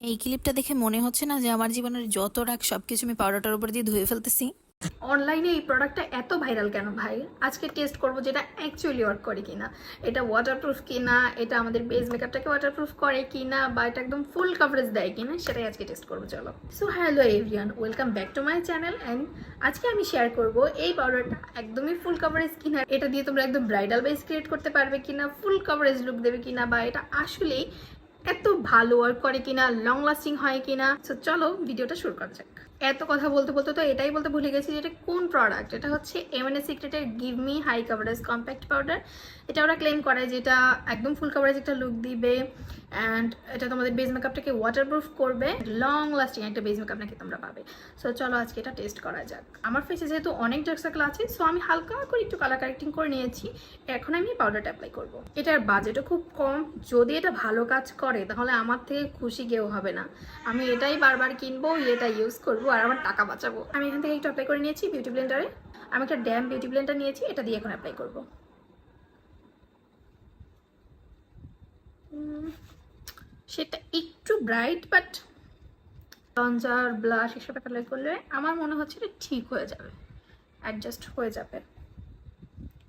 এই ক্লিপটা দেখে মনে হচ্ছে না যে আমার জীবনের যত রাগ, সবকিছু আমি পাউডারটার উপর দিয়ে ধুয়ে ফেলতেছি। অনলাইনে এই প্রোডাক্টটা এত ভাইরাল কেন ভাই? আজকে টেস্ট করব যেটা অ্যাকচুয়ালি ওয়ার্ক করে কিনা। এটা ওয়াটারপ্রুফ কিনা, এটা আমাদের বেস মেকআপটাকে ওয়াটারপ্রুফ করে কিনা, বা এটা একদম ফুল কভারেজ দেয় কিনা, সেটাই আজকে টেস্ট করব, চলো। So hello everyone welcome back to my channel and আজকে আমি শেয়ার করব এই পাউডারটা একদমই ফুল কভারেজ কিনা, এটা দিয়ে তোমরা একদম ব্রাইডাল বেস ক্রিয়েট করতে পারবে কিনা ফুল কভারেজ লুক দেবে কিনা, বা এটা আসলেই এত ভালো ওয়ার্ক করে কিনা লং লাস্টিং হয় কিনা। তো চলো ভিডিওটা শুরু করা যাক। এত কথা বলতে বলতে তো এটাই বলতে ভুলে গেছি যে এটা কোন প্রোডাক্ট এটা হচ্ছে MNA সিক্রেটের give me high coverage compact powder এটা ওরা ক্লেম করে যে এটা একদম ফুল কাভারেজ একটা লুক দিবে অ্যান্ড এটা তোমাদের বেস মেকআপটাকে ওয়াটারপ্রুফ করবে। লং লাস্টিং একটা বেস মেকআপ নাকি তোমরা পাবে। সো চলো আজকে এটা টেস্ট করা যাক। আমার ফেসে যেহেতু অনেক ডার্ক সার্কেল আছে সো আমি হালকা করে একটু কালার কারেক্টিং করে নিয়েছি। এখন আমি পাউডারটা অ্যাপ্লাই করব। এটার বাজেটও খুব কম। যদি এটা ভালো কাজ করে, তাহলে আমার থেকে খুশি কেউ হবে না। আমি এটাই বারবার কিনবো এটা ইউজ করব। আর আমার টাকা বাঁচাবো। আমি এখান থেকে একটু অ্যাপ্লাই করে নিয়েছি বিউটি ব্লেন্ডারে আমি একটা ড্যাম বিউটি ব্লেন্ডার নিয়েছি, এটা দিয়ে এখন অ্যাপ্লাই করব। সেটা একটু ব্রাইট বাট লঞ্জার ব্লাশ এসব অ্যাপ্লাই করলে আমার মনে হচ্ছে এটা ঠিক হয়ে যাবে। অ্যাডজাস্ট হয়ে যাবে।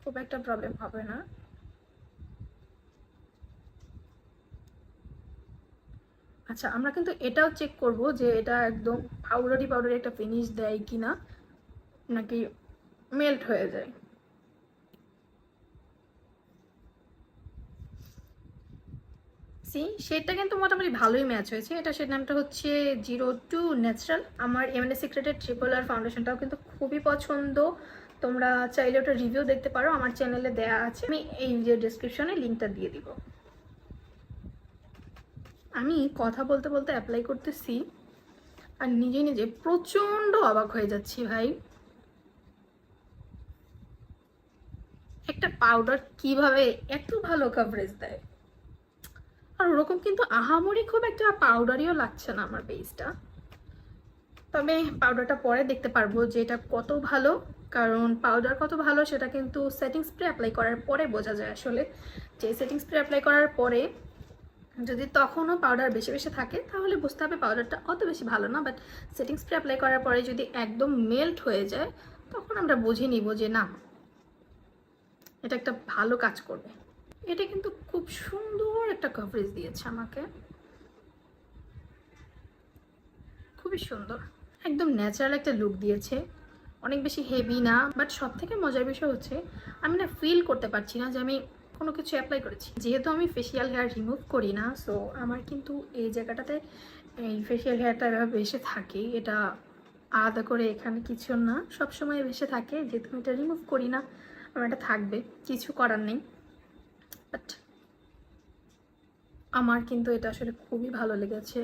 খুব একটা প্রবলেম হবে না। আচ্ছা আমরা কিন্তু এটাও চেক করব যে এটা একদম পাউডারি পাউডারি একটা ফিনিশ দেয় কি না নাকি মেল্ট হয়ে যায়। সি শেডটা কিন্তু মোটামুটি ভালোই ম্যাচ হয়েছে। এটা শেড নামটা হচ্ছে জিরো টু ন্যাচারাল আমার এমএনএ সিক্রেটের ট্রিপল আর ফাউন্ডেশনটাও কিন্তু খুবই পছন্দ। তোমরা চাইলে ওটা রিভিউ দেখতে পারো। আমার চ্যানেলে দেয়া আছে। আমি এই যে ডিসক্রিপশনে লিঙ্কটা দিয়ে দিব। আমি কথা বলতে বলতে অ্যাপ্লাই করতেছি আর নিজে নিজে প্রচণ্ড অবাক হয়ে যাচ্ছি ভাই। একটা পাউডার কীভাবে এত ভালো কভারেজ দেয়? আর ওরকম কিন্তু আহামরি খুব একটা পাউডারিও লাগছে না আমার বেসটা তবে পাউডারটা পরে দেখতে পারব যে এটা কত ভালো, কারণ পাউডার কত ভালো সেটা কিন্তু সেটিং স্প্রে অ্যাপ্লাই করার পরে বোঝা যায় আসলে। যে সেটিং স্প্রে অ্যাপ্লাই করার পরে যদি তখনও পাউডার বেশি বেশি থাকে, তাহলে বুঝতে হবে পাউডারটা অত বেশি ভালো না বাট সেটিং স্প্রে অ্যাপ্লাই করার পরে যদি একদম মেল্ট হয়ে যায়, তখন আমরা বুঝে নিব যে না, এটা একটা ভালো কাজ করবে। এটা কিন্তু খুব সুন্দর একটা কভারেজ দিয়েছে আমাকে। খুবই সুন্দর, একদম ন্যাচারাল একটা লুক দিয়েছে। অনেক বেশি হেভি না বাট সব থেকে মজার বিষয় হচ্ছে, আমি না ফিল করতে পারছি না যে আমি কোনো কিছু অ্যাপ্লাই করেছি। যেহেতু আমি ফেসিয়াল হেয়ার রিমুভ করি না সো আমার কিন্তু এই জায়গাটাতে এই ফেসিয়াল হেয়ারটা এভাবে ভেসে থাকে এটা আলাদা করে এখানে কিছু না সব সময় ভেসে থাকে। যেহেতু আমি এটা রিমুভ করি না, আমার এটা থাকবে, কিছু করার নেই। বাট আমার কিন্তু এটা আসলে খুবই ভালো লেগেছে।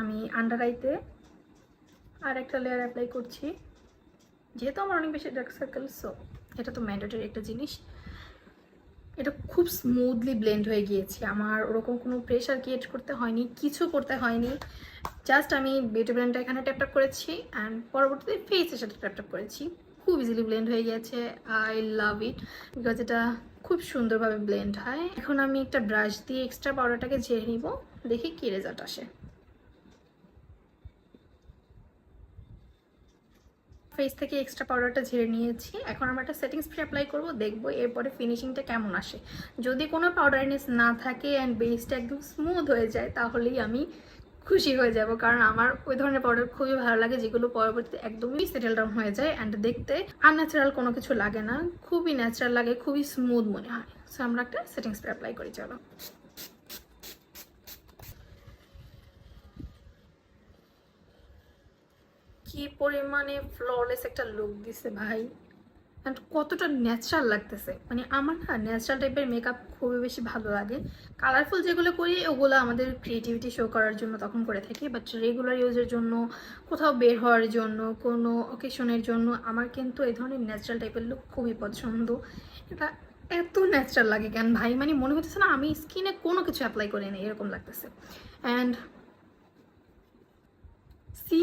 আমি আন্ডার আইতে আর একটা লেয়ার অ্যাপ্লাই করছি। যেহেতু আমার অনেক বেশি ডার্ক সার্কেল সো এটা তো ম্যান্ডেটরি একটা জিনিস। এটা খুব স্মুথলি ব্লেন্ড হয়ে গিয়েছে। আমার ওরকম কোনো প্রেশার ক্রিয়েট করতে হয়নি, কিছু করতে হয়নি। জাস্ট আমি বিউটি ব্লেন্ডটা এখানে ট্যাপ ট্যাপ করেছি অ্যান্ড পরবর্তীতে ফেসের সাথে ট্যাপ ট্যাপ করেছি। খুব ইজিলি ব্লেন্ড হয়ে গেছে আই লাভ ইট বিকজ এটা খুব সুন্দরভাবে ব্লেন্ড হয়। এখন আমি একটা ব্রাশ দিয়ে এক্সট্রা পাউডারটাকে ঝেড়ে নিব, দেখি কী রেজাল্ট আসে। ফেস থেকে এক্সট্রা পাউডারটা ঝেড়ে নিয়েছি। এখন আমরা একটা সেটিং স্প্রে অ্যাপ্লাই করব, দেখব এরপরে ফিনিশিংটা কেমন আসে। যদি কোনো পাউডারনেস না থাকে অ্যান্ড বেসটা একদম স্মুথ হয়ে যায়, তাহলেই আমি খুশি হয়ে যাব। কারণ আমার ওই ধরনের পাউডার খুবই ভালো লাগে, যেগুলো পরবর্তীতে একদমই সেটেল ডাউন হয়ে যায় অ্যান্ড দেখতে আনন্যাচারাল কোনো কিছু লাগে না। খুবই ন্যাচারাল লাগে, খুবই স্মুথ মনে হয়। সো আমরা একটা সেটিং স্প্রে অ্যাপ্লাই করি, চলো। কি পরিমাণে ফ্ললেস একটা লুক দিছে ভাই? অ্যান্ড কতটা ন্যাচারাল লাগতেছে। মানে আমার না ন্যাচারাল টাইপের মেকআপ খুবই বেশি ভালো লাগে। কালারফুল যেগুলো করি, ওগুলো আমাদের ক্রিয়েটিভিটি শো করার জন্য তখন করে থাকি। বাট রেগুলার ইউজের জন্য, কোথাও বের হওয়ার জন্য, কোনো অকেশনের জন্য আমার কিন্তু এই ধরনের ন্যাচারাল টাইপের লুক খুবই পছন্দ। এটা এত ন্যাচারাল লাগে কেন ভাই? মানে মনে হচ্ছে না আমি স্কিনে কোনো কিছু অ্যাপ্লাই করি না এরকম লাগতেছে। অ্যান্ড সি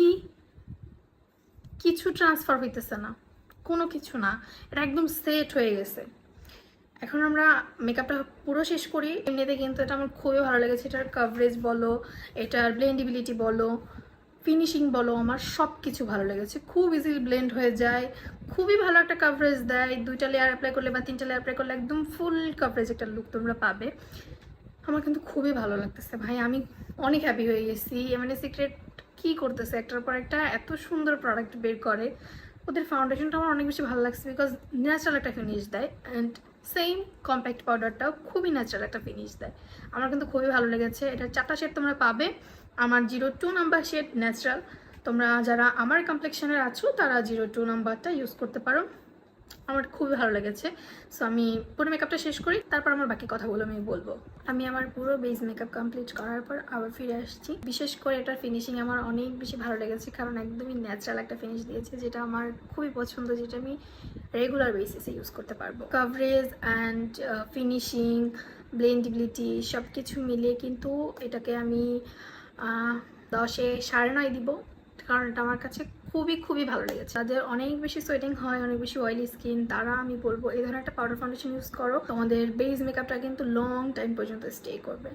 কিছু ট্রান্সফার হইতেছে না। কোনো কিছু না। এটা একদম সেট হয়ে গেছে। এখন আমরা মেকআপটা পুরো শেষ করি। এমনিতে কিন্তু এটা আমার খুবই ভালো লেগেছে। এটার কাভারেজ বলো, এটার ব্লেন্ডিবিলিটি বলো ফিনিশিং বলো, আমার সব কিছু ভালো লেগেছে। খুব ইজিলি ব্লেন্ড হয়ে যায়। খুবই ভালো একটা কাভারেজ দেয়। দুইটা লেয়ার অ্যাপ্লাই করলে বা তিনটা লেয়ার অ্যাপ্লাই করলে একদম ফুল কাভারেজ একটা লুক তোমরা পাবে। আমার কিন্তু খুবই ভালো লাগতেছে। ভাই, আমি অনেক হ্যাপি হয়ে গেছি। মানে সিক্রেট কি করতেছে? একটার পর একটা এত সুন্দর প্রোডাক্ট বের করে। ওদের ফাউন্ডেশনটা আমার অনেক বেশি ভালো লাগছে বিকজ ন্যাচারাল একটা ফিনিশ দেয় অ্যান্ড সেম কম্প্যাক্ট পাউডারটাও খুবই ন্যাচারাল একটা ফিনিশ দেয়। আমার কিন্তু খুবই ভালো লেগেছে। এটা চারটা শেড তোমরা পাবে। আমার zero two number shade natural তোমরা যারা আমার কমপ্লেকশনের আছো, তারা জিরো টু নাম্বারটা ইউজ করতে পারো। আমার খুবই ভালো লেগেছে। সো আমি পুরো মেকআপটা শেষ করি, তারপর আমার বাকি কথাগুলো আমি বলব। আমি আমার পুরো বেস মেকআপ কমপ্লিট করার পর আবার ফিরে আসছি। বিশেষ করে এটার ফিনিশিং আমার অনেক বেশি ভালো লেগেছে, কারণ একদমই ন্যাচারাল একটা ফিনিশ দিয়েছে, যেটা আমার খুবই পছন্দ, যেটা আমি রেগুলার বেসিসে ইউজ করতে পারব। কাভারেজ অ্যান্ড ফিনিশিং ব্লেন্ডিবিলিটি সব কিছু মিলিয়ে কিন্তু এটাকে আমি দশে সাড়ে নয় দিব। কারণ এটা আমার কাছে খুবই খুবই ভালো লেগেছে। যাদের অনেক বেশি সোয়েটিং হয়, অনেক বেশি অয়েলি স্কিন তারা আমি বলব, এই ধরনের একটা পাউডার ফাউন্ডেশন ইউজ করো। তোমাদের বেস মেকআপটা কিন্তু লং টাইম পর্যন্ত স্টে করবে।